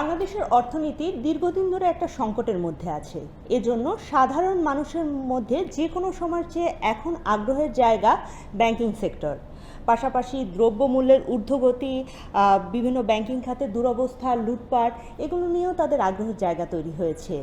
বাংলাদেশের অর্থনীতি দীর্ঘদিন ধরে একটা সংকটের মধ্যে আছে। এজন্য সাধারণ মানুষের মধ্যে যে কোনো সময়ের চেয়ে এখন আগ্রহের জায়গা ব্যাংকিং সেক্টর। পাশাপাশি দ্রব্যমূল্যের ঊর্ধ্বগতি বিভিন্ন ব্যাংকিং খাতে দুরবস্থা, লুটপাট, এগুলো নিয়েও তাদের আগ্রহের জায়গা তৈরি হয়েছে।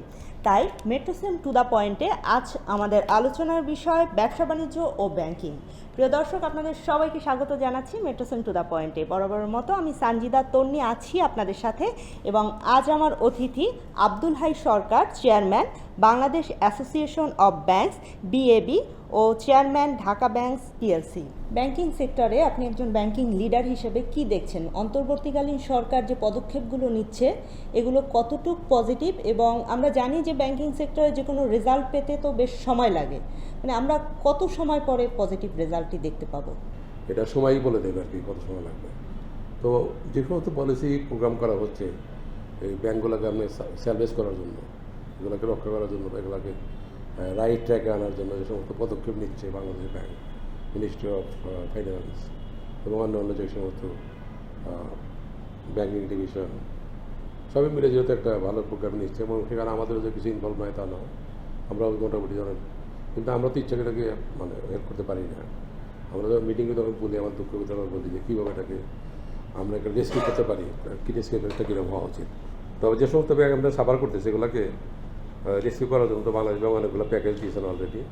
তাই মেট্রোসেম টু দ্য পয়েন্টে আজ আমাদের আলোচনার বিষয় ব্যবসা বাণিজ্য ও ব্যাংকিং। প্রিয় দর্শক, আপনাদের সবাইকে স্বাগত জানাচ্ছি মেট্রোসেম টু দ্য পয়েন্টে। বরাবরের মতো আমি সানজিদা তন্নি আছি আপনাদের সাথে এবং আজ আমার অতিথি Abdul Hai Sarkar, chairman, Bangladesh association of banks BAB O chairman, Dhaka banks PLC banking সেক্টরে আপনি একজন ব্যাংকিং লিডার হিসেবে কি দেখছেন? অন্তর্বর্তীকালীন সরকার যে পদক্ষেপগুলো নিচ্ছে, এগুলো কতটুক পজিটিভ? এবং আমরা জানি যে ব্যাংকিং সেক্টরে যে কোনো রেজাল্ট পেতে তো বেশ সময় লাগে। মানে আমরা কত সময় পরে পজিটিভ রেজাল্টটি দেখতে পাবো? এটা সময়ই বলে দেবে আর কি, কত সময় লাগবে। তো যে সমস্ত পলিসি প্রোগ্রাম করা হচ্ছে, এই ব্যাঙ্কগুলোকে আপনি স্যালভেজ করার জন্য, এগুলোকে রক্ষা করার জন্য বা এগুলোকে রাইট ট্র্যাকে আনার জন্য যে সমস্ত পদক্ষেপ নিচ্ছে Bangladesh bank ministry of finance এবং অন্য অন্য যে সমস্ত ব্যাঙ্কিং ডিভিশন সবই মিলে যেহেতু একটা ভালো প্রোগ্রাম নিচ্ছে এবং সেখানে আমাদেরও যে কিছু ইনভলভ নয় তা নয়, আমরাও মোটামুটি ধরেন, কিন্তু আমরা তো ইচ্ছাকে মানে হেল্প করতে পারি না। আমরা যখন মিটিংয়ে তখন বলি, আমার দুঃখ তখন বলি যে কীভাবে এটাকে আমরা একটা রেস্কিউ করতে পারি, কী রেস্কিউ এটা কীরকম হওয়া উচিত। তবে যে সমস্ত ব্যাগ আমরা সাফার করতে সেগুলোকে রেস্কিউ করার জন্য তো বাংলাদেশ ব্যাংক অনেকগুলো প্যাকেজ দিয়েছেন অলরেডি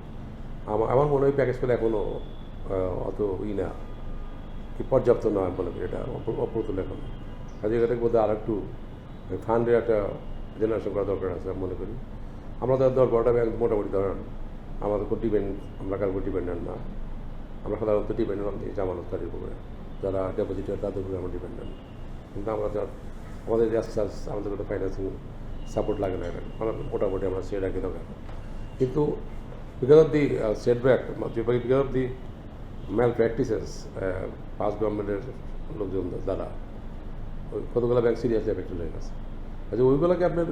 আমার আমার মনে হয় প্যাকেজগুলো এখনও অত ই না, কি পর্যাপ্ত নয় মনে করি এটা অপ- অপ্রতুল এখন। কাজে এটাকে বোধহয় আর একটু ফান্ডের একটা জেনারেশন করা দরকার আছে আমি মনে করি। আমরা ধর দশ বারোটা ব্যাংক মোটামুটি ধরেন, আমাদের উপর ডিপেন্ড আমরা কারোর ডিপেন্ডেন্ট না। আমরা সাধারণত ডিপেন্ডেন্ট অন জামানতকারীর উপরে। যারা ডেপোজিটার তাদের উপরে আমরা ডিপেন্ডেন্ট কিন্তু আমরা যার আমাদের রেসার্চ আমাদের কোনো ফাইন্যান্সিং সাপোর্ট লাগে না আমরা মোটামুটি আমরা সেট রাখি দরকার। কিন্তু because of the setback because of the malpractices past গভর্নমেন্টের লোকজন দ্বারা কতগুলো ব্যাংক সিরিয়াসলি এফেক্টেড হয়ে গেছে। আচ্ছা ওইগুলোকে আপনার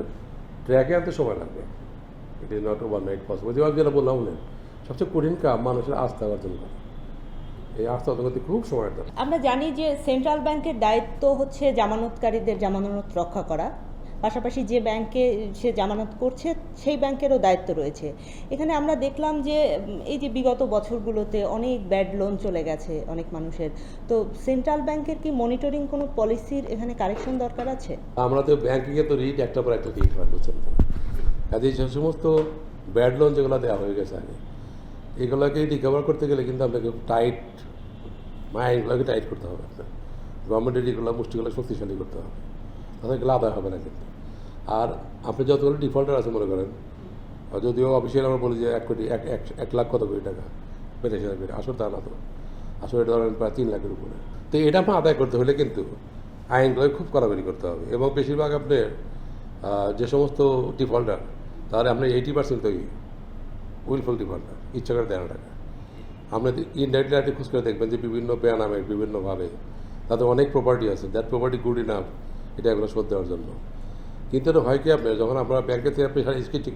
ট্র্যাকে আনতে সময় লাগবে। It is not overnight possible যেভাবে যেটা বললাম বললেন সবচেয়ে কঠিন কাম মানুষের আস্থা অর্জন করা এই আস্থা অর্জন খুব সময় আমরা জানি যে সেন্ট্রাল ব্যাংকের দায়িত্ব হচ্ছে জামানতকারীদের জামানত রক্ষা করা। পাশাপাশি যে ব্যাংকে সে জামানত করছে, সেই ব্যাংকেরও দায়িত্ব রয়েছে। এখানে আমরা দেখলাম যে এই যে বিগত বছরগুলোতে অনেক ব্যাড লোন চলে গেছে অনেক মানুষের। তো সেন্ট্রাল ব্যাংকের কি মনিটরিং কোনো পলিসির এখানে কারেকশন দরকার আছে? আমরা তো ব্যাংকিংয়ে তো রিট একটা পর একটা রিট হয় বুঝছেন কাজে যে সমস্ত ব্যাড লোন যেগুলো দেওয়া হয়ে গেছে আগে, এগুলোকে রিকভার করতে গেলে কিন্তু আপনাকে টাইট মাইন্ডগুলোকে টাইট করতে হবে। আপনার গভর্নমেন্টের এগুলো মুষ্টিগুলো শক্তিশালী করতে হবে। গেলে আদায় হবে না কিন্তু। আর আপনি যতগুলো ডিফল্টার আছে মনে করেন যদিও অফিসিয়াল আমরা বলি যে এক কোটি, এক, এক- এক লাখ কত কোটি টাকা হাজার কোটি, আসলে তা না তো। আসলে এটা ধরেন প্রায় তিন লাখের উপরে। তো এটা আপনার আদায় করতে হলে কিন্তু আইনগুলো খুব কড়াকড়ি করতে হবে। এবং বেশিরভাগ আপনার যে সমস্ত ডিফল্টার, তাহলে আপনার এইটি পার্সেন্ট তো উইলফুল ডিফল্টার ইচ্ছা করে দেয় টাকা। আপনি ইনডাইরেক্টলি একটা খোঁজ করে দেখবেন যে বিভিন্ন নামে, বিভিন্নভাবে তাদের অনেক প্রপার্টি আছে। দ্যাট প্রপার্টি গুড ইনাফ এটা এগুলো শোধ দেওয়ার জন্য। কিন্তু এটা হয় কি আপনার যখন আমরা ব্যাংকে থেকে প্রেশার ঠিক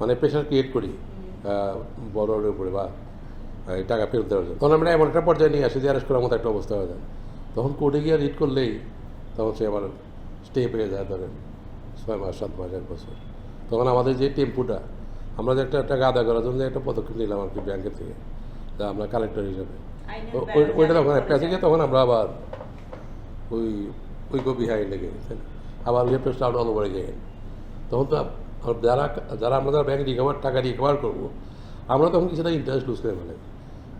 মানে প্রেশার ক্রিয়েট করি বড়োর উপরে বা টাকা ফেরত দেওয়ার জন্য। তখন আমরা এমন একটা পর্যায়ে নিয়ে আসি যে অ্যারেস্ট করার মতো একটা অবস্থা হয়ে যায়। তখন কোর্টে গিয়ে রিট করলেই তখন সে আবার স্টে পেয়ে যায় ধরেন ছয় মাস সাত মাস এক বছর। তখন আমাদের যে টেম্পুটা আমরা যে একটা টাকা আদায় করার জন্য একটা পদক্ষেপ নিলাম আর কি ব্যাংকের থেকে যা আমরা কালেক্টর হিসাবে। তো ওই- ওইটা তখন পেঁচে গিয়ে তখন আমরা আবার ওই ওই গো বিহাইন্ড লেগে গেছেন আবার we have to start all over again তখন তো যারা যারা আমরা যারা ব্যাংক রিকভার টাকা রিকভার করব, আমরা তখন কিছুটা ইন্টারেস্ট লুজ করে ফেলে।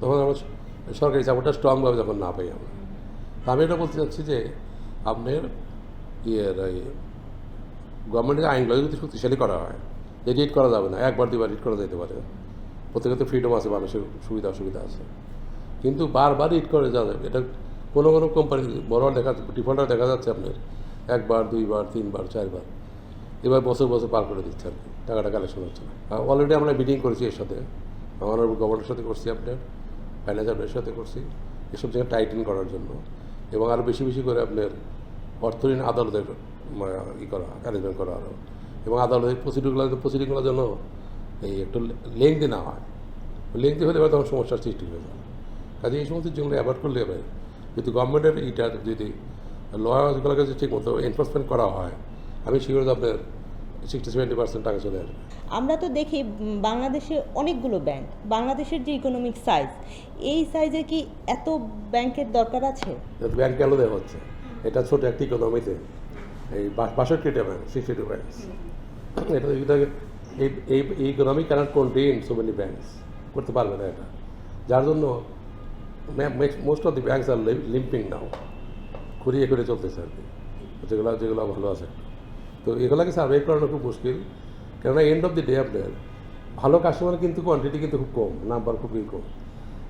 তখন আমরা সরকারি সাপোর্টটা স্ট্রংভাবে যখন না পাই আমরা। আমি এটা বলতে চাচ্ছি যে, আপনার ইয়ের গভর্নমেন্টের আইনগুলো যদি শক্তিশালী করা হয় যে রিড করা যাবে না, একবার দুবার রিড করা যেতে পারে। প্রত্যেকে তো ফ্রিডম আছে, মানুষের সুবিধা অসুবিধা আছে। কিন্তু বারবার রিড করে যাবে এটা কোনো কোনো কোম্পানি বড় দেখা ডিফল্টার দেখা যাচ্ছে আপনার। একবার দুইবার তিনবার চারবার। এবার বছর বছর পার করে দিচ্ছে আর কি। টাকাটা কালেকশন হচ্ছে না। অলরেডি আমরা মিটিং করেছি এর সাথে। আমার গভর্নমেন্টের সাথে করছি আপনার ফাইন্যান্সিয়ালের সাথে করছি। এসব জায়গায় টাইটেন করার জন্য। এবং আরও বেশি বেশি করে আপনার অর্থঋণ আদালতের মানে, ই করা অ্যারেঞ্জমেন্ট করা আরও এবং আদালতের প্রসিডিউরগুলো প্রসিডিংগুলোর জন্য এই একটু লেংদি না হয়। লেংদি হলে এবার তখন সমস্যার সৃষ্টি হয়ে যায় কাজে এই সমস্ত যেগুলো অ্যাভয়েড করলে হবে যদি গভর্নমেন্টের এইটা যদি লগুলোকে যদি ঠিক মতো এনফোর্সমেন্ট করা হয় আমি শিওর আপনার সিক্সটি সেভেন্টি পার্সেন্ট টাকা চলে আসবে। আমরা তো দেখি বাংলাদেশে অনেকগুলো ব্যাংক বাংলাদেশের যে ইকোনমিক সাইজ এই সাইজে কি এত ব্যাংকের দরকার আছে? ব্যাংক গেল দেওয়া হচ্ছে। এটা ছোট একটি ইকোনমিতে এই বাষট্টিটা ব্যাংক সিক্সটি টু ব্যাংকস এটা এটাকে এই এই economy cannot contain so many banks করতে পারবে না এটা। যার জন্য most of the banks are limping now খুঁড়িয়ে করে চলতেছে আর কি। যেগুলো যেগুলো ভালো আছে। তো এগুলোকে সার্ভাইভ করানো খুব মুশকিল। কেননা এন্ড অফ দি ডে আপনার, ভালো কাস্টমার কিন্তু কোয়ান্টিটি কিন্তু খুব কম নাম্বার খুবই কম।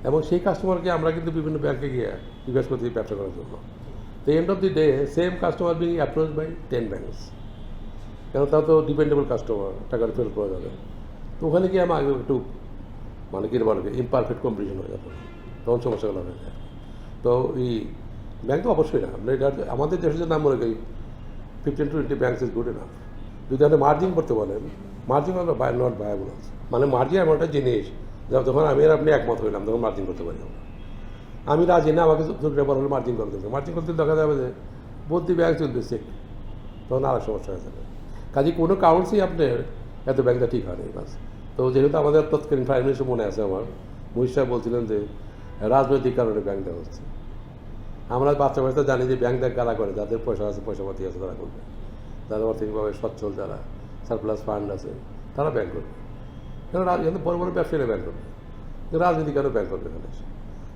এবং সেই কাস্টমারকে আমরা কিন্তু বিভিন্ন ব্যাংকে গিয়ে জিজ্ঞাসা করতে ব্যবসা করার জন্য। তো end of the day same customer being approach by ten banks কেন তাও তো ডিপেন্ডেবল কাস্টমার টাকাটা ফেরত পাওয়া যাবে। তো ওখানে গিয়ে আমার আগে একটু মানে কি বলে ইমপারফেক্ট কম্পিটিশন হয়ে যাবে। তখন সমস্যাগুলো হয়ে যায়। তো এই ব্যাংক তো অবশ্যই না আমরা এটা আমাদের দেশের জন্য আমি মনে করি fifteen twenty banks is good enough যদি আপনি মার্জিন করতে বলেন মার্জিন আমরা বাই নট বায়াবল মানে মার্জিন এমন একটা জিনিস, যা- যখন আমি আর আপনি একমত হইলাম, তখন মার্জিন করতে পারি আমরা। আমি রাজি না, আমাকে দুটো বড় হলে মার্জিন করতে হবে। মার্জিন করতে দেখা যাবে যে বদ্যি ব্যাংক সেক তখন আর সমস্যা হয়ে যাবে। কাজে কোনো কাউন্সি আপনার এত ব্যাংকটা ঠিক হয়নি, বাস। তো যেহেতু আমাদের তৎকালীন প্রাইম মিনিস্টার মনে আছে আমার, মহিষ বলছিলেন যে, রাজনৈতিক কারণে ব্যাংক দেওয়া হচ্ছে। আমরা বাচ্চা বাচ্চা জানি যে ব্যাংক দেখ কারা করে, যাদের পয়সা আছে পয়সা পাতি আছে তারা করবে। যাদের আর্থিকভাবে সচ্ছল, যারা সারপ্লাস ফান্ড আছে, তারা ব্যাংক করবে। এখানে বড় বড় ব্যবসায়ীরা ব্যাংক করবে। রাজনীতি কারণে ব্যাংক করবে এখানে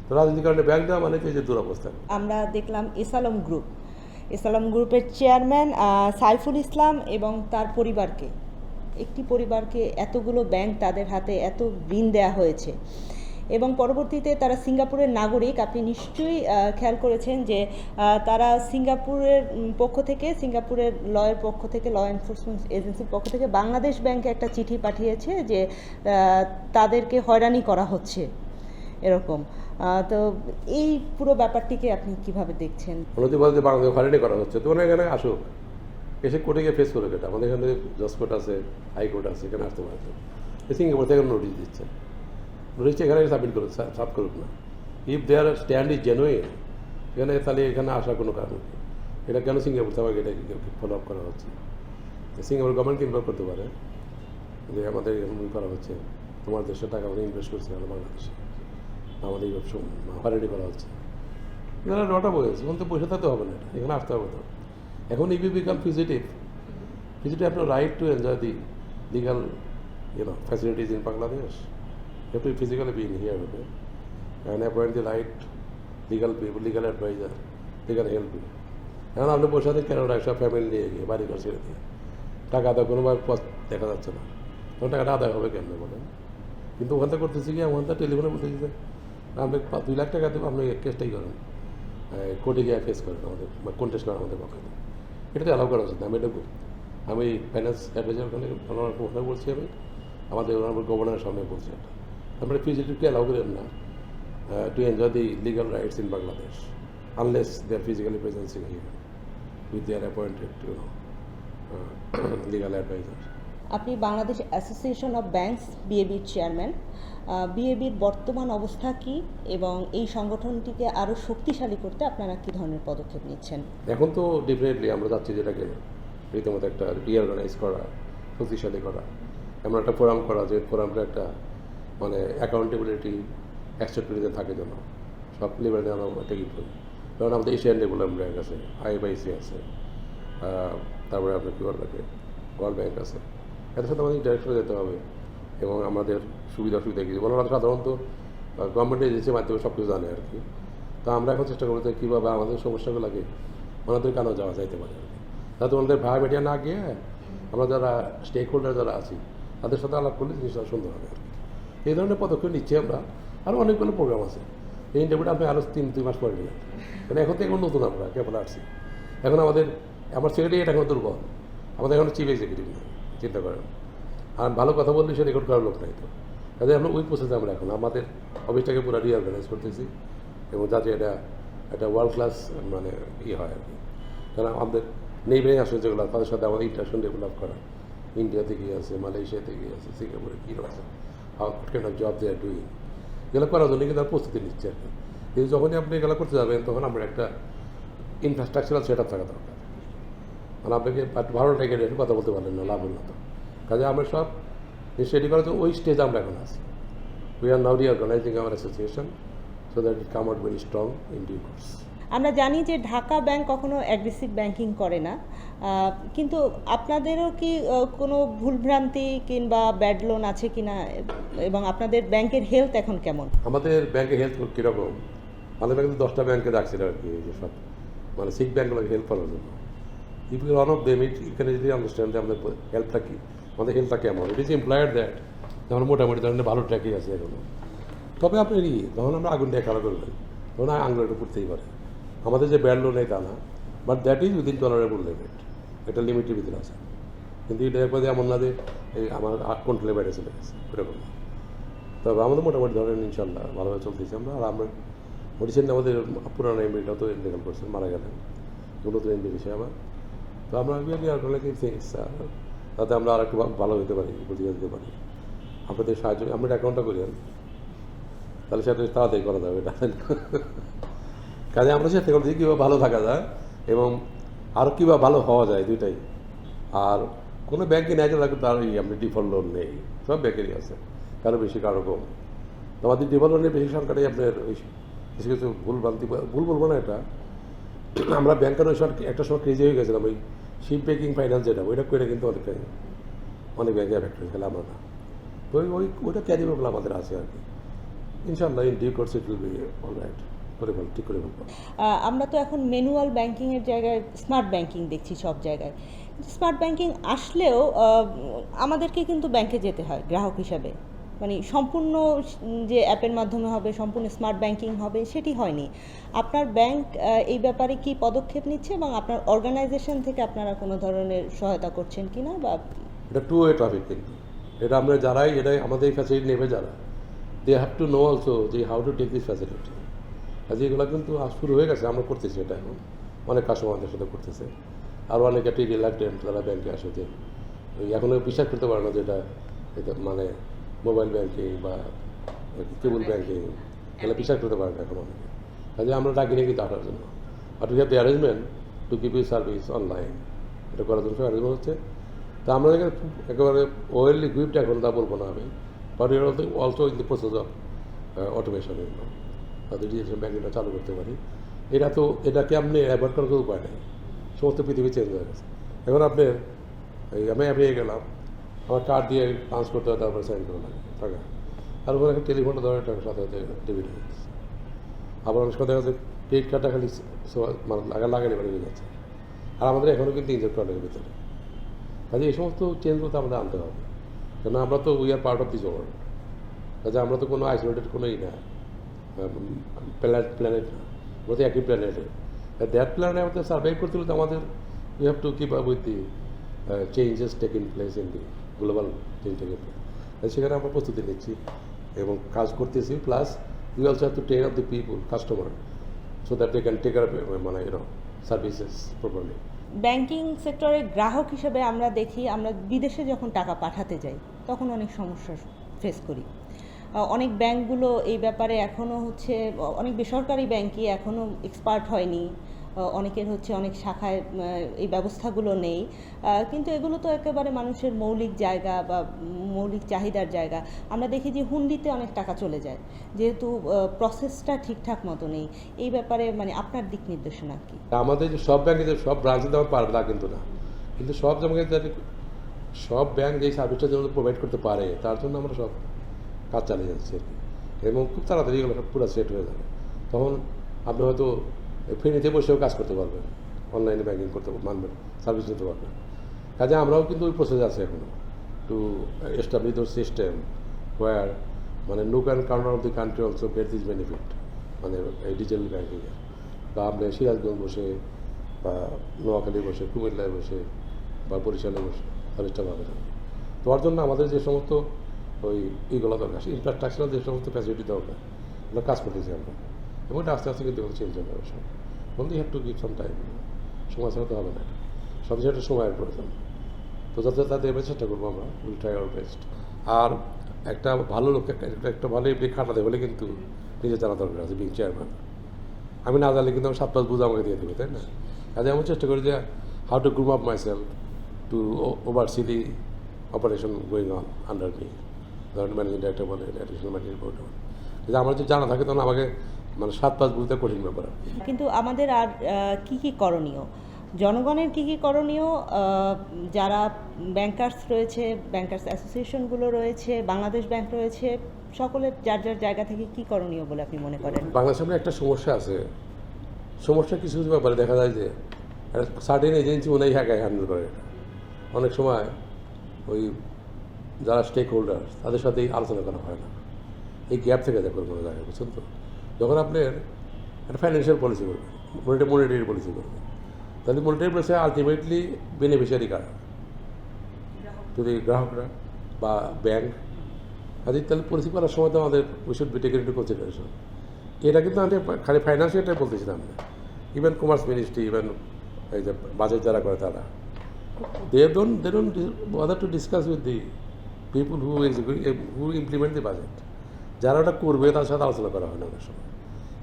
তো রাজনীতি কারণে ব্যাংক দেওয়া মানে যে দুরবস্থা। আমরা দেখলাম এসালম গ্রুপ এসালম গ্রুপের চেয়ারম্যান সাইফুল ইসলাম এবং তার পরিবারকে। একটি পরিবারকে এতগুলো ব্যাংক তাদের হাতে এত ঋণ দেওয়া হয়েছে। এবং পরবর্তীতে তারা সিঙ্গাপুরের নাগরিক। আপনি নিশ্চয়ই খেয়াল করেছেন যে তারা সিঙ্গাপুরের পক্ষ থেকে, সিঙ্গাপুরের লয়ের পক্ষ থেকে ল এনফোর্সমেন্ট এজেন্সির পক্ষ থেকে বাংলাদেশ ব্যাংকে একটা চিঠি পাঠিয়েছে যে তাদেরকে হয়রানি করা হচ্ছে। এরকম। তো এই পুরো ব্যাপারটিকে আপনি কীভাবে দেখছেন? অনতি বলতে বাংলাদেশ হয়রানি করা হচ্ছে। তো ওরা এখানে আসুক। এসে কোর্টে গিয়ে ফেস করে এটা আমাদের এখানে জজ কোর্ট আছে, হাইকোর্ট আছে, এখানে আসতে পারছে। সিঙ্গাপুর থেকে নোটিশ দিচ্ছে। নোটিশটা এখানে সাবমিট করুন সাব করুক না if their stand is genuine এখানে তাহলে এখানে আসার কোনো কারণ নেই এটা কেন সিঙ্গাপুর আমাকে এটা ফলো আপ করা হচ্ছে সিঙ্গাপুর গভর্নমেন্ট ইনভলভ করতে পারে যে আমাদের এরকম করা হচ্ছে তোমার দেশের টাকা আমরা ইনভেস্ট করছি আমরা বাংলাদেশে আমাদের হয়রানি করা হচ্ছে এখানে নটা বলেছে এখন তো বসে থাকতে হবে না এখানে আসতে হবে তো এখন ইউ বিকাম ফিজিটিভ ফিজিটিভ আপনার right to enjoy the legal you know facilities in Bangladesh you to physically be in here হবে and appoint the right legal people legal adviser legal help you এখন আপনি বসে আছেন কেন সব family নিয়ে গিয়ে বাড়ি ঘর ছেড়ে দিয়ে টাকা আদায় কোনোভাবে পথ দেখা যাচ্ছে না। তখন টাকাটা আদায় হবে কেমনে বলেন? কিন্তু ওখান থেকে করতেছি কি? ওখান থেকে টেলিফোনে বলতেছি যে আপনি দুই লাখ টাকা দেবো, আপনি কেসটাই করেন। কোর্টে গিয়ে ফেস করেন আমাদের কন্টেস্ট করেন আমাদের পক্ষে। এটা তো অ্যালাউ করা উচিত। আমি এটা আমি ফাইন্যান্স অ্যাডভাইজার ওখানে ওনার বলছি আমি, আমাদের ওনার গভর্নরের সামনে বলছি এটা। আমরা ফিজিটিভকে অ্যালাউ করেন না to enjoy the legal rights in Bangladesh unless they are physically presencing here with their appointed you know legal adviser আপনি বাংলাদেশ অ্যাসোসিয়েশন অফ ব্যাংকস বিএবির চেয়ারম্যান বিএবির বর্তমান অবস্থা কি এবং এই সংগঠনটিকে আরও শক্তিশালী করতে আপনারা কী ধরনের পদক্ষেপ নিচ্ছেন? এখন তো ডেফিনেটলি আমরা যাচ্ছি যেটাকে রীতিমতো একটা রিঅর্গানাইজ করা শক্তিশালী করা। এমন একটা ফোরাম করা যে ফোরামটা একটা মানে অ্যাকাউন্টেবিলিটি অ্যাকসেপ্টেবিলিটি থাকে যেন। সব লেভেলে আমরা টেকিট করি। কারণ আমাদের এশিয়ান ডেভেলপমেন্ট ব্যাংক আছে আইএফআইসি আছে তারপরে আপনার কি বল লাগে ওয়ার্ল্ড ব্যাংক আছে। এদের সাথে আমাদের ইন্টারেক্ট যেতে হবে এবং আমাদের সুবিধা অসুবিধা কিছু ওনারা সাধারণত গভর্নমেন্ট এজেন্সির মাধ্যমে সব কিছু জানে আর কি। তো আমরা এখন চেষ্টা করব যে কীভাবে আমাদের সমস্যাগুলোকে ওনাদের কেন যাওয়া যাইতে পারে আর কি। যাতে ওনাদের ভাই বেটিয়া না গিয়ে আমরা যারা স্টেক হোল্ডার যারা আছি, তাদের সাথে আলাপ করলে জিনিসটা সুন্দর হবে আর কি। এই ধরনের পদক্ষেপ নিচ্ছি আমরা। আরও অনেকগুলো প্রোগ্রাম আছে। এই ইন্টারভিউটা আপনি আরও তিন, দুই মাস পরে নেবেন কারণ এখন তো এখন নতুন আমরা, কেবল আসছি এখন আমাদের, আমার সেক্রেটারি এটা এখন দুর্বল। আমাদের এখন চিফ এক্সিকিউটিভ নেই, চিন্তা করেন। আর ভালো কথা বললে সে রেকর্ড করার লোক নাই তো। কাজে আমরা ওই প্রসেসে আমরা এখন, আমাদের অফিসটাকে পুরো রিঅর্গানাইজ করতেছি এবং যাতে এটা, একটা ওয়ার্ল্ড ক্লাস মানে ইয়ে হয় আর কি। কারণ আমাদের নেইবারিং আসলে যেগুলো তাদের সাথে আমাদের ইন্টারেকশন ডেভেলপ করা। ইন্ডিয়াতে গিয়ে আছে মালয়েশিয়াতে গিয়ে আছে সিঙ্গাপুরে কী রয়েছে। How can job they are doing এগুলো করার জন্য কিন্তু প্রস্তুতি নিচ্ছে। আর কি কিন্তু যখনই আপনি এগুলো করতে যাবেন, তখন আমরা একটা ইনফ্রাস্ট্রাকচারাল সেট আপ থাকা দরকার। মানে আপনাকে ভালো টাকা কথা বলতে পারলেন না, লাভ হলো তো। কাজে আমরা সব করার জন্য ওই স্টেজে আমরা এখন আছি। We are now reorganising our association so that it come out very strong in due course আমরা জানি যে ঢাকা ব্যাংক কখনো অ্যাগ্রেসিভ ব্যাংকিং করে না। কিন্তু আপনাদেরও কি কোনো ভুলভ্রান্তি কিংবা ব্যাড লোন আছে কি না এবং আপনাদের ব্যাংকের হেলথ এখন কেমন? আমাদের ব্যাংকের হেলথ কীরকম আমাদের ব্যাংকে দশটা ব্যাংকে রাখছিল আর কি যে সব মানে সিক ব্যাংকগুলোকে হেল্প করার জন্য। If one of them it can easily understand আমাদের হেল্পটা কী, আমাদের হেল্পটা কেমন। ইট ইজ এমপ্লয়েড দ্যাট যেমন মোটামুটি ধরনের ভালো ট্র্যাকিং আছে এখনও। তবে আপনি ই যখন আমরা আগুন দিয়ে খেলা করবেন তখন আঙুল একটু পারে। আমাদের যে লোন নেই তা না। But that is within tolerable limit এটা লিমিটের ভিতরে আছে। কিন্তু এটা একবার এমন না যে এই আমার আট কন্ট্রোলে বাইরে চলে গেছে। এরকম। তবে আমাদের মোটামুটি ধরেন, ইনশাল্লাহ, ভালোভাবে চলতেছে আমরা। আর আমরা রিসেন্ট আমাদের পুরানো এমবিটা তো ইন্টেকাল করছেন, মারা গেলেন। নতুন এমবি হিসেবে আবার। তো আমরা রিয়ালি আর অনেক তাতে আমরা আর একটু ভালো হতে পারি বুঝিয়ে দিতে পারি। আপনাদের সাহায্য, আমরা অ্যাকাউন্টটা করেন তাহলে সেটা তাড়াতাড়ি করা যাবে, এটা। কাজে আমরা চেষ্টা করছি কীভাবে ভালো থাকা যায় এবং আরও কীভাবে ভালো হওয়া যায় দুইটাই। আর কোনো ব্যাংকে নেয় যে তার এই আপনি ডিফল্ট লোন নেই, সব ব্যাংকেরই আছে, কারও বেশি, কারও কম। তো আমাদের ডিফল্ট লোনের বেশি সংখ্যাটাই আপনার ওই কিছু কিছু ভুল ভুল বলব না এটা। আমরা ব্যাংকের ওই সময় একটা সময় ক্রেজি হয়ে গেছিলাম, ওই শিপ ব্রেকিং ফাইন্যান্স যেটা, ওইটা করে কিন্তু অনেক অনেক ব্যাংকে এফেক্ট হয়েছিল আমরা না। তো ওই ওই ওইটা ক্যারিবেবল আমাদের আছে আর কি। ইনশাল্লাহ in due course it will be all right করে ফেল ঠিক করে ফেলব আমরা তো এখন ম্যানুয়াল ব্যাংকিংয়ের জায়গায় স্মার্ট ব্যাংকিং দেখছি সব জায়গায়। স্মার্ট ব্যাংকিং আসলেও আমাদেরকে কিন্তু ব্যাংকে যেতে হয় গ্রাহক হিসাবে। মানে সম্পূর্ণ যে অ্যাপের মাধ্যমে হবে সম্পূর্ণ স্মার্ট ব্যাংকিং হবে সেটি হয়নি। আপনার ব্যাংক এই ব্যাপারে কি পদক্ষেপ নিচ্ছে এবং আপনার অর্গানাইজেশন থেকে আপনারা কোনো ধরনের সহায়তা করছেন কি না বা এটা টু ওয়ে ট্রাফিক কিন্তু এটা আমরা যারাই এটাই আমাদের ফ্যাসিলিটি নেবে যারা। They have to know also যে how to take this facility কাজে এগুলো কিন্তু শুরু হয়ে গেছে আমরা করতেছি এটা এখন। অনেক কাস্টমার আমাদের সাথে করতেছে। আর অনেক একটি রিলাক্টেন্ট যারা ব্যাংকে আসে যে ওই এখনও বিশ্বাস করতে পারে না যে এটা এটা মানে মোবাইল ব্যাংকিং বা কেবল ব্যাংকিং এগুলো বিশ্বাস করতে পারে না এখন অনেকে। কাজে আমরা ডাকি নিয়ে কিন্তু আসার জন্য। But we have the arrangement to give you service online এটা করার জন্য অ্যারেঞ্জমেন্ট হচ্ছে। তা আমরা এখানে একেবারে ওয়েললি ইকুইপড এখন তা বলব না আমি। But you're also in the process of automation তাদের ডিজিটাল ব্যাংকিংটা চালু করতে পারি। এটা তো এটাকে আপনি অ্যাভয়েড করার কোনো উপায় নেই। সমস্ত পৃথিবী চেঞ্জ হয়ে গেছে। এখন আপনি, এই আমি অ্যাপে গেলাম, আমার কার্ড দিয়ে ট্রান্স করতে হয়, তারপরে সাইন করা লাগে টাকা ওখানে একটা টেলিফোনটা ধরে টাকা সাথে সাথে ডেবিট হয়ে যাচ্ছে আবার অনেক সময় দেখা ক্রেডিট কার্ডটা খালি মানে লাগা লাগালে বাড়ি হয়ে যাচ্ছে। আর আমাদের এখনও কিন্তু ইনজেক্ট করার ভিতরে। কাজে এই সমস্ত চেঞ্জগুলো তো আমাদের আনতে হবে। কেন আমরা তো we are part of this world কাজে আমরা তো কোনো আইসোলেটেড কোনো ই না। প্ল্যানেট প্ল্যানেট আমরা একই প্ল্যানেটে দ্যাট প্ল্যানেটে আমাদের সার্ভাইভ করতে হলে তো আমাদের we have to keep up with the changes take in place in the global change take place সেখানে আমরা প্রস্তুতি নিচ্ছি এবং কাজ করতেছি। Plus we also have to train of the people customer so that they can take up মানে you know services properly banking সেক্টরে গ্রাহক হিসেবে আমরা দেখি, আমরা বিদেশে যখন টাকা পাঠাতে যাই, তখন অনেক সমস্যা ফেস করি। অনেক ব্যাংকগুলো এই ব্যাপারে এখনও হচ্ছে অনেক বেসরকারি ব্যাংকই এখনও এক্সপার্ট হয়নি। অনেকের হচ্ছে অনেক শাখায় এই ব্যবস্থাগুলো নেই। কিন্তু এগুলো তো একেবারে মানুষের মৌলিক জায়গা বা মৌলিক চাহিদার জায়গা। আমরা দেখি যে হুন্ডিতে অনেক টাকা চলে যায়। যেহেতু প্রসেসটা ঠিকঠাক মতো নেই। এই ব্যাপারে মানে আপনার দিক নির্দেশনা কি? আমাদের যে সব ব্যাংকে সব ব্রাঞ্চে দেওয়া পারবে তা কিন্তু না। কিন্তু সব জায়গায় সব ব্যাংক যেই সার্ভিসটা যেন প্রোভাইড করতে পারে, তার জন্য আমরা সব কাজ চালিয়ে যাচ্ছে আর কি এবং খুব তাড়াতাড়ি এগুলো সব পুরো সেট হয়ে যাবে। তখন আপনি হয়তো ফ্রিতে বসেও কাজ করতে পারবেন। অনলাইনে ব্যাঙ্কিং করতে মানবেন সার্ভিস নিতে পারবেন। কাজে আমরাও কিন্তু ওই প্রসেস আছে এখনও। টু এস্টাবলিশ দোর সিস্টেম ওয়ার মানে nook and counter of the country also get this benefit মানে এই ডিজিটাল ব্যাংকিংয়ে বা আপনি সিরাজগঞ্জ বসে, বা নোয়াখালী বসে, কুমিল্লায় বসে, বা বরিশালে বসে সার্ভিসটা পাবেন। তো জন্য আমাদের যে সমস্ত ওই ইগুলো দরকার ইনফ্রাস্ট্রাকচারাল যে সমস্ত ফ্যাসিলিটি দরকার ওগুলো কাজ করতেছি আমরা। এবং এটা আস্তে আস্তে কিন্তু চেঞ্জ যাবে সব বলতে have to give some time সময় ছাড়া তো হবে না। সব একটা সময়ের প্রয়োজন। তো যাতে তাদের এবার চেষ্টা করব আমরা উইল ট্রাই আওয়ার বেস্ট আর একটা ভালো লোক একটা ভালো এমনি খাটাতে হলে কিন্তু নিজে জানা দরকার আছে বিং চেয়ারম্যান আমি না জানলে কিন্তু আমার সাত, পাঁচ বুঝে আমাকে দিয়ে দেবে, তাই না? কাজে আমি চেষ্টা করি যে how to groom up myself to o- oversee the operation going on under me ধরেন ম্যানেজিং ডাইরেক্টর বলে অ্যাডিশনাল ম্যানেজিং বোর্ড বলে কিন্তু আমার যদি জানা থাকে তখন আমাকে মানে সাত পাঁচ বুঝতে কঠিন ব্যাপার কিন্তু আমাদের আর কি কি করণীয়? জনগণের কি কি করণীয়? যারা ব্যাংকার্স রয়েছে ব্যাংকার্স অ্যাসোসিয়েশনগুলো রয়েছে বাংলাদেশ ব্যাংক রয়েছে সকলের যার যার জায়গা থেকে কি করণীয় বলে আপনি মনে করেন? বাংলাদেশের সামনে একটা সমস্যা আছে। সমস্যা কিছু কিছু ব্যাপারে দেখা যায় যে সার্টেন এজেন্সি ওনাই একাই হ্যান্ডেল করে। অনেক সময় ওই যারা স্টেক হোল্ডার তাদের সাথেই আলোচনা করা হয় না। এই গ্যাপ থেকে যায় কোনো জায়গায়, বুঝছেন তো? যখন আপনার একটা ফাইন্যান্সিয়াল পলিসি করবেন মনিটারি মনিটারি পলিসি করবেন, তাহলে মনিটারি পলিসি আলটিমেটলি বেনিফিশিয়ারি কারা? যদি গ্রাহকরা বা ব্যাংক কাজে তাহলে পলিসি করার সময় তো আমাদের we be taken into consideration এটা কিন্তু আমি খালি ফাইন্যান্সিয়ালটাই বলতেছিলাম না ইভেন কমার্স মিনিস্ট্রি ইভেন এই যে বাজেট যারা করে তারা। They don't they don't bother to discuss with the people who who implement the budget যারা ওটা করবে, তার সাথে আলোচনা করা হয় না অনেক সময়।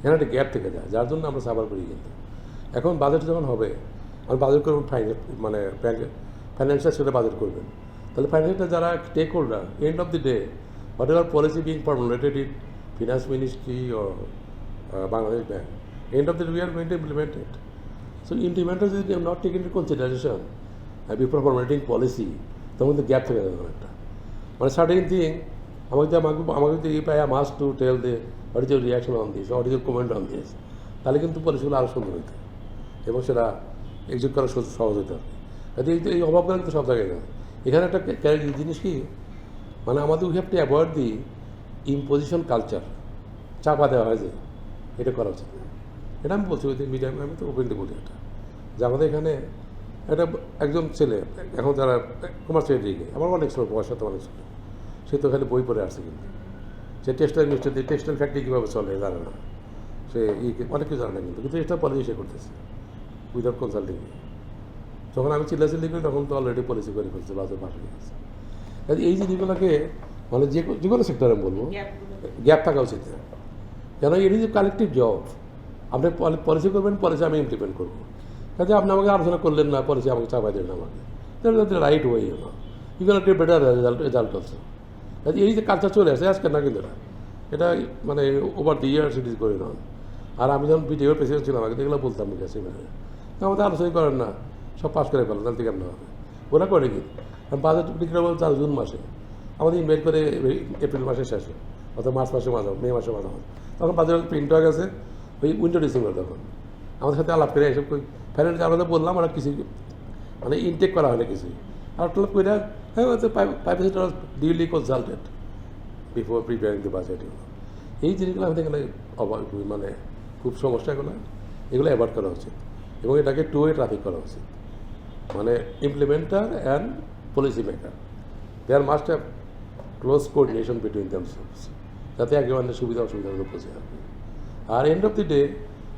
এখানে একটা গ্যাপ থেকে যায়, যার জন্য আমরা সাফার করি কিন্তু। এখন বাজেট যখন হবে, আর বাজেট করবেন মানে ফাইন্যান্সিয়াল সেটা বাজেট করবেন। তাহলে ফাইন্যান্সিয়াল যারা stakeholder end of the day whatever policy being formulated in finance ministry O Bangladesh bank end of the day we are going to implement it so implementer যদি not take into consideration before formulating policy তখন তো gap থেকে যাবে একটা মানে certain thing আমাকে আমাকে আমাকে যদি পাই I must to tell they what is your reaction on this what is your comment on this তাহলে কিন্তু পলিসিগুলো আরও সুন্দর হইতো। এবং সেটা এক্সিট করা সহজ হতে হবে কাজে এই অভাবগুলো কিন্তু সব জায়গায় এখানে একটা জিনিস কি মানে আমাদের we have to avoid the imposition culture চাপা দেওয়া হয় যে এটা করা উচিত। এটা আমি বলছি মিডিয়াম আমি তো ওপেনলি বলি এটা। যে আমাদের এখানে একটা একজন ছেলে এখন যারা কমার্সিয়াল দিকে আমার অনেক ছোট বয়স তো অনেক ছোট সে তো খালি বই পড়ে আসছে কিন্তু। সে টেক্সটাইল মিস্টার টেক্সটাইল ফ্যাক্টরি কীভাবে চলে জানে না। সে ই অনেক কিছু জানে না কিন্তু কিন্তু এটা পলিসি সে করতেছে উইদাউট কনসাল্টিং যখন আমি চিল্লাচিল্লি করি তখন তো অলরেডি পলিসি করে ফেলছে বাজার পাশে গেছে কাজে এই জিনিসগুলোকে মানে যে যে কোনো সেক্টরে আমি বলব গ্যাপ থাকা উচিত। কেন এটি যে কালেকটিভ জব আপনি পলিসি করবেন পলিসি আমি ইমপ্লিমেন্ট করব। কাজে আপনি আমাকে আলোচনা করলেন না পলিসি আমাকে চাপাই দেন আমাকে right way you know can better result result also কাজে এই যে কাজটা চলে আসে আজকে না কিন্তু এটা এটা মানে over the years it is করে না আর আমি যখন বিটিওর প্রেসিডেন্ট ছিলাম আগে এগুলো বলতাম না কাছে আমাদের আলোচনা করেন না সব পাস করে ফেলো তাহলে কেমন হবে ওরা করে কি বাজেট বিক্রি হবে চার জুন মাসে আমাদের ইনভাইট করে এপ্রিল মাসের শেষে অথবা মার্চ মাসে মাঝে মে মাসে মাঝে তখন বাজারে প্রিন্ট হয়ে গেছে ওই উইন্টার ডিসেম্বর তখন আমাদের সাথে আলাপ করে এসব ফ্যানের আমরা বললাম, ওরা কিছু মানে ইনটেক করা হয় না কিছুই আর টুলাপ করে হ্যাঁ dollar duly consulted before preparing the budget এই জিনিসগুলো আমাদের এখানে অভাব মানে খুব সমস্যা এগুলো। এগুলো অ্যাভয়েড করা উচিত। এবং এটাকে টু ওয়ে ট্রাফিক করা উচিত। মানে implementer and policy maker there must have close coordination between themselves যাতে একেবারে সুবিধা অসুবিধাগুলো বুঝে আর এন্ড অফ দি ডে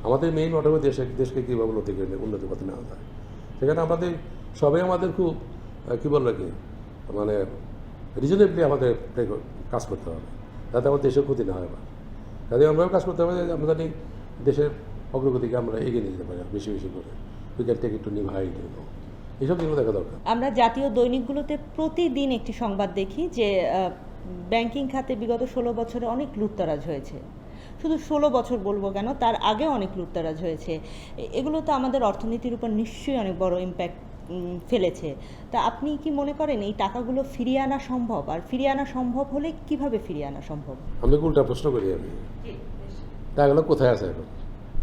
আমাদের মেইন অর্ডার দেশে, দেশকে কীভাবে উন্নতি করে উন্নতি পথে নেওয়া যায়। সেখানে আমাদের সবাই আমাদের খুব কী বলল কি? মানে রিজনেবলি আমাদের কাজ করতে হবে। যাতে আমাদের দেশের ক্ষতি না হয় বা। যাতে আমরাও কাজ করতে হবে আমরা জানি দেশের অগ্রগতিকে আমরা এগিয়ে নিয়ে যেতে পারি, বেশি বেশি করে। উই ক্যান টেক একটু নিভাই এইসব জিনিস দেখা দরকার। আমরা জাতীয় দৈনিকগুলোতে প্রতিদিন একটি সংবাদ দেখি যে ব্যাংকিং খাতে বিগত ষোলো বছরে অনেক লুটতরাজ হয়েছে। শুধু ষোলো বছর বলব কেন, তার আগে অনেক লুটতরাজ হয়েছে। এগুলো তো আমাদের অর্থনীতির উপর নিশ্চয়ই অনেক বড় ইম্প্যাক্ট ফেলেছে। তা আপনি কি মনে করেন এই টাকাগুলো ফিরিয়ে আনা সম্ভব? আর ফিরিয়ে আনা সম্ভব হলে কীভাবে ফিরিয়ে আনা সম্ভব? আমি উল্টা প্রশ্ন করি আমি। টাকাগুলো কোথায় আছে এখন?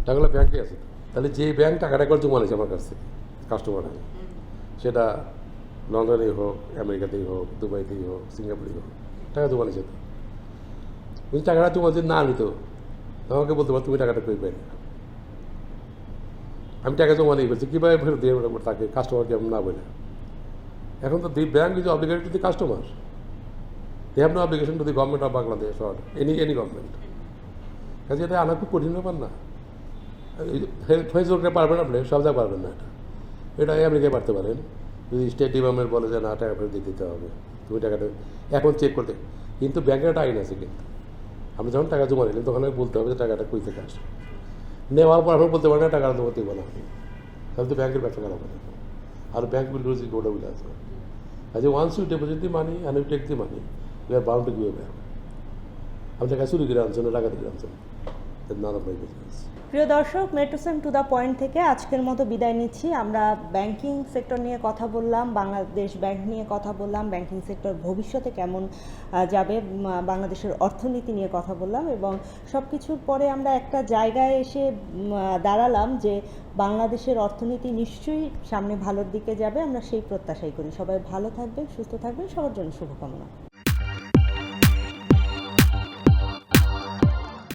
টাকাগুলো ব্যাংকে আছে। তাহলে যে ব্যাংক টাকাটা একবার জমা নিয়েছে আমার কাছ থেকে কাস্টমার আছে সেটা লন্ডনেই হোক, আমেরিকাতেই হোক, দুবাইতেই হোক, সিঙ্গাপুরেই হোক, টাকা জমা নিয়েছে টাকাটা জমা যদি না নিত আমাকে বলতে পারো তুমি টাকাটা কই পাই আমি টাকা জমা নিয়ে ফেলছি কীভাবে ফেরত দিয়ে তাকে কাস্টমারকে আমি না বলে। এখন তো the bank is obligated to the customer they have no obligation to the government of Bangladesh or any any government কাজে এটা আনা খুব কঠিন ব্যাপার না। ফেসবুকে পারবেন আপনি সব জায়গায় পারবেন না এটা। এটা আমেরিকায় পারতে পারেন। যদি স্টেট ডিপার্টমেন্ট বলে যে, না, টাকা ফেরত দিতে হবে। তুমি টাকাটা এখন চেক করতে। কিন্তু ব্যাংকের একটা আইন আছে কিন্তু। আপনি যখন টাকা জমা নিলেন তখন আমি বলতে হবে যে টাকাটা কই থেকে আসে নেওয়ার পর আপনি বলতে পারেন না টাকাটা তোমার দেবো না। আপনি। তাহলে তো ব্যাংকের ব্যবসা খারাপ হবে। আর bank will lose its goodwill as আজ once you deposit the money and you take the money, you are bound to give it আমি টাকা চুরি করে না টাকা দিয়ে আনছো নান অফ মাই বিজনেস প্রিয় দর্শক মেট্রোসেম টু দ্য পয়েন্ট থেকে আজকের মতো বিদায় নিচ্ছি। আমরা ব্যাংকিং সেক্টর নিয়ে কথা বললাম, বাংলাদেশ ব্যাংক নিয়ে কথা বললাম ব্যাংকিং সেক্টর ভবিষ্যতে কেমন যাবে বাংলাদেশের অর্থনীতি নিয়ে কথা বললাম এবং সব কিছুর পরে আমরা একটা জায়গায় এসে দাঁড়ালাম যে বাংলাদেশের অর্থনীতি নিশ্চয়ই সামনে ভালোর দিকে যাবে, আমরা সেই প্রত্যাশাই করি। সবাই ভালো থাকবেন, সুস্থ থাকবেন, সবার জন্য শুভকামনা।